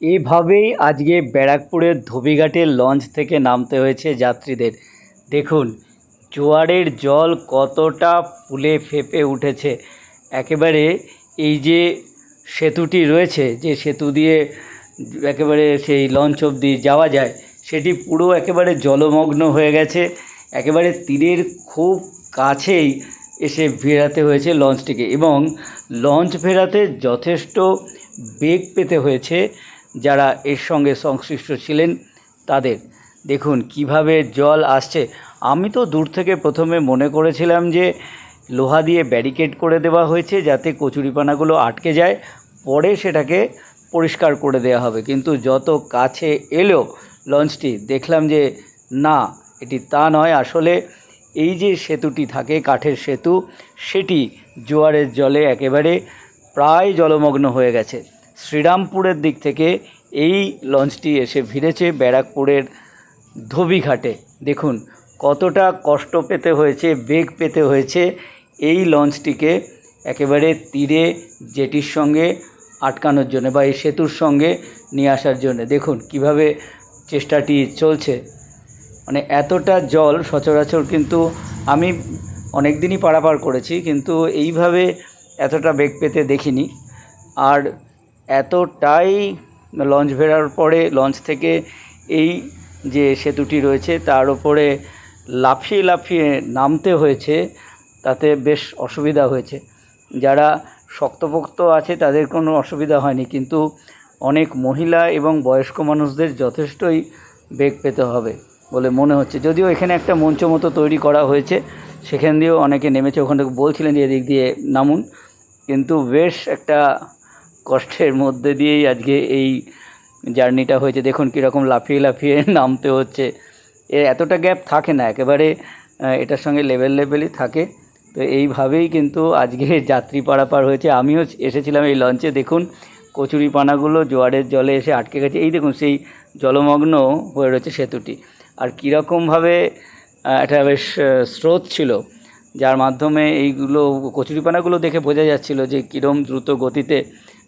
এভাবেই আজকে ব্যারাকপুরের ধোবিঘাটের লঞ্চ থেকে নামতে হয়েছে যাত্রীদের। দেখুন, জোয়ারের জল কতটা ফুলে ফেঁপে উঠেছে। একেবারে এই যে সেতুটি রয়েছে, যে সেতু দিয়ে একেবারে সেই লঞ্চ অবধি যাওয়া যায়, সেটি পুরো একেবারে জলমগ্ন হয়ে গেছে। একেবারে তীরের খুব কাছেই এসে ভেরাতে হয়েছে লঞ্চটিকে এবং লঞ্চ ফেরাতে যথেষ্ট বেগ পেতে হয়েছে। যারা এর সঙ্গে সংশ্লিষ্ট ছিলেন তাদের। দেখুন কীভাবে জল আসছে। আমি তো দূর থেকে প্রথমে মনে করেছিলাম যে লোহা দিয়ে ব্যারিকেড করে দেওয়া হয়েছে যাতে কচুরিপানাগুলো আটকে যায়। পরে সেটাকে পরিষ্কার করে দেওয়া হবে। কিন্তু যত কাছে এলো লঞ্চটি, দেখলাম যে না, এটি তা নয়। আসলে এই যে সেতুটি থাকে, কাঠের সেতু, সেটি জোয়ারের জলে একেবারে প্রায় জলমগ্ন হয়ে গেছে। শ্রীরামপুরের দিক থেকে এই লঞ্চটি এসে ভিড়েছে ব্যারাকপুরের ধোবিঘাটে। দেখুন, কতটা কষ্ট পেতে হয়েছে, বেগ পেতে হয়েছে এই লঞ্চটিকে একেবারে তীরে জেটির সঙ্গে আটকানোর জন্য বা এই সেতুর সঙ্গে নিয়ে আসার জন্য। দেখুন কীভাবে চেষ্টাটি চলছে। মানে এতটা জল সচরাচর কিন্তু আমি অনেক দিনই পারাপার করেছি, কিন্তু এইভাবে এতটা বেগ পেতে দেখিনি। আর এতটাই লঞ্চ ভেড়ার পরে, লঞ্চ থেকে এই যে সেতুটি রয়েছে, তার উপরে লাফিয়ে লাফিয়ে নামতে হয়েছে, তাতে বেশ অসুবিধা হয়েছে। যারা শক্তপোক্ত আছে, তাদের কোনো অসুবিধা হয়নি, কিন্তু অনেক মহিলা এবং বয়স্ক মানুষদের যথেষ্টই বেগ পেতে হবে বলে মনে হচ্ছে। যদিও এখানে একটা মঞ্চ মতো তৈরি করা হয়েছে, সেখান দিয়েও অনেকে নেমেছে। ওখান থেকে বলছিলেন যে এদিক দিয়ে নামুন, কিন্তু বেশ একটা কষ্টের মধ্যে দিয়েই আজকে এই জার্নিটা হয়েছে। দেখুন কীরকম লাফিয়ে লাফিয়ে নামতে হচ্ছে। এ এতটা গ্যাপ থাকে না, একেবারে এটার সঙ্গে লেভেল লেভেলই থাকে। তো এইভাবেই কিন্তু আজকে যাত্রী পারাপার হয়েছে। আমিও এসেছিলাম এই লঞ্চে দেখুন কচুরিপানাগুলো জোয়ারের জলে এসে আটকে গেছে। এই দেখুন, সেই জলমগ্ন হয়ে রয়েছে সেতুটি। আর কীরকমভাবে একটা বেশ স্রোত ছিল, যার মাধ্যমে এইগুলো কচুরিপানাগুলো দেখে বোঝা যাচ্ছিল যে কীরম দ্রুত গতিতে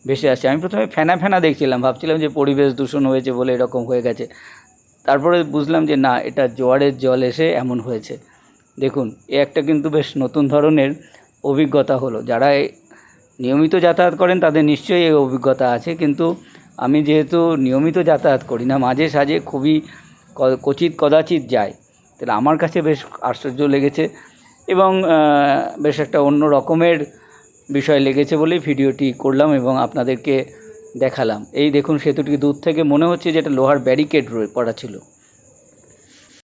ভেসে আসছে আমি প্রথমে ফেনা ফেনা দেখছিলাম, ভাবছিলাম যে পরিবেশ দূষণ হয়েছে বলে এরকম হয়ে গেছে। তারপরে বুঝলাম যে না, এটা জোয়ারের জল এসে এমন হয়েছে। দেখুন, এ একটা কিন্তু বেশ নতুন ধরনের অভিজ্ঞতা হলো। যারা নিয়মিত যাতায়াত করেন, তাদের নিশ্চয়ই এই অভিজ্ঞতা আছে। কিন্তু আমি যেহেতু নিয়মিত যাতায়াত করি না, মাঝে সাঝে খুবই কচিত কদাচিৎ যায়। তাহলে আমার কাছে বেশ আশ্চর্য লেগেছে এবং বেশ একটা অন্য রকমের বিষয় লেগেছে বলেই ভিডিওটি করলাম এবং আপনাদেরকে দেখালাম। এই দেখুন সেতুটি দূর থেকে মনে হচ্ছে যে এটা লোহার ব্যারিকেড করা ছিল।